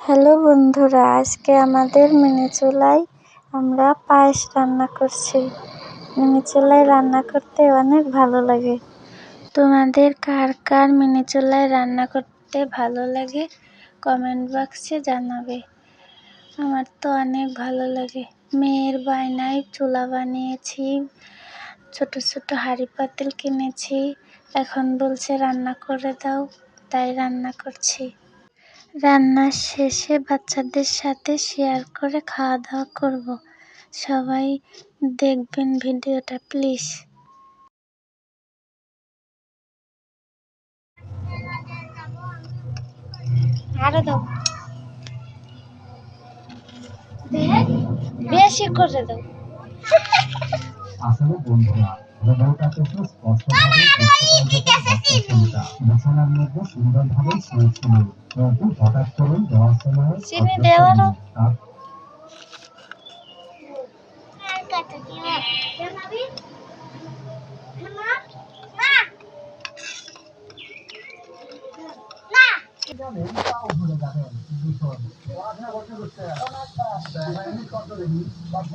Hello বন্ধুরা, আজকে আমাদের মিনি চুলায় আমরা পায়েস রান্না করছি। মিনি চুলায় রান্না করতে অনেক ভালো লাগে। তোমাদের কার কার মিনি চুলায় রান্না করতে ভালো লাগে কমেন্ট বক্সে জানাবে। আমার তো অনেক ভালো লাগে। মেয়ের বায়নায় চুলা বানিয়েছি, ছোট ছোট হাঁড়ি পাতিল কিনেছি, এখন বলছে রান্না করে দাও, তাই রান্না করছি। রান্নার শেষে বাচ্চাদের সাথে শেয়ার করে খাওয়া দাওয়া করব। সবাই দেখবেন ভিডিওটা প্লিজ আরও দাও। বেশি করে দাও। আসলে বন্ধুরা হৃদয়টাকে স্পষ্টভাবে বিছানার মধ্যে সুন্দরভাবে শুয়েছিল কিন্তু হঠাৎ করে দেওয়ার সময় পড়াশোনা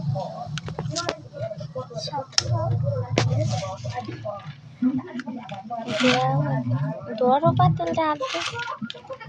করতে করতে দরও পাতল রাখবে।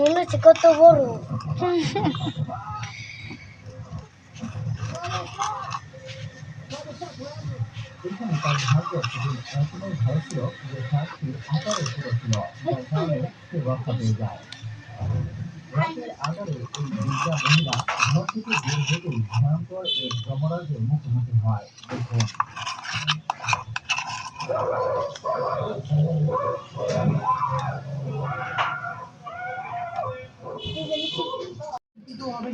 মনে হচ্ছে কত বড় এখানে কিছু হবে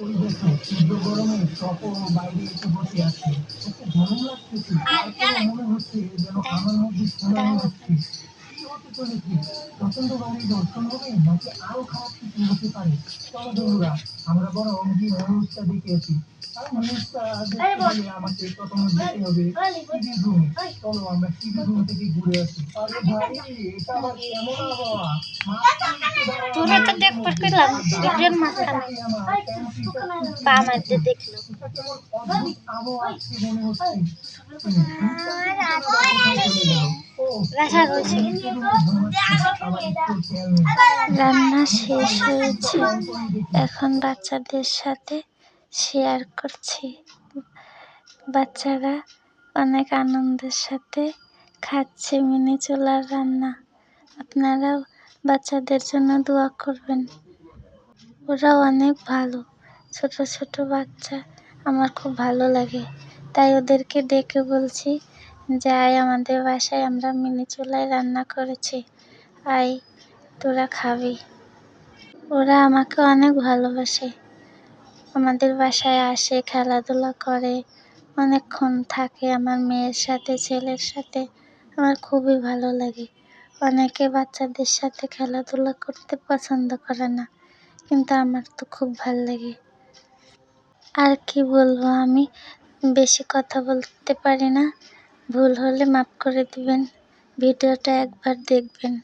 ওই দেখো তীব্র গরমে তপন বাইরে এসে বসে আছে। ওকে গরম লাগতেছে মনে হচ্ছে যেন আমার মধ্যে সুনামি হচ্ছে চলেছে? প্রচণ্ড বাড়ির দর্শন হবে নাকি আরও খারাপ কিছু হতে পারে? চলো বন্ধুরা আমরা বরং যে নিউজটা দেখে আসি আর নিউজটা দেখতে হলে আমাকে প্রথমে যেতে হবে টিভি চলো আমরা টিভি রুম থেকে ঘুরে আসি আরে ভাই এটা আবার কেমন আবহাওয়া তোরা তো দেখতে পেলাম দুজন মাঝখানে পা মারতে দেখল রান্না শেষ হয়েছে। এখন বাচ্চাদের সাথে শেয়ার করছি। বাচ্চারা অনেক আনন্দের সাথে খাচ্ছে মিনি চুলার রান্না। আপনারাও বাচ্চাদের জন্য দোয়া করবেন। ওরা অনেক ভালো। ছোট ছোট বাচ্চা আমার খুব ভালো লাগে। তাই ওদেরকে ডেকে বলছি যে আয় আমাদের বাসায় আমরা মিনি চুলায় রান্না করেছি। আয় তোরা খাবি। ওরা আমাকে অনেক ভালোবাসে। আমাদের বাসায় আসে, খেলাধুলা করে, অনেকক্ষণ থাকে আমার মেয়ের সাথে, ছেলের সাথে। আমার খুবই ভালো লাগে। অনেকে বাচ্চাদের সাথে খেলাধুলা করতে পছন্দ করে না, কিন্তু আমার তো খুব ভালো লাগে। আর কি বলব, আমি বেশি কথা বলতে পারি না। ভুল হলে মাফ করে দিবেন। ভিডিওটা একবার দেখবেন।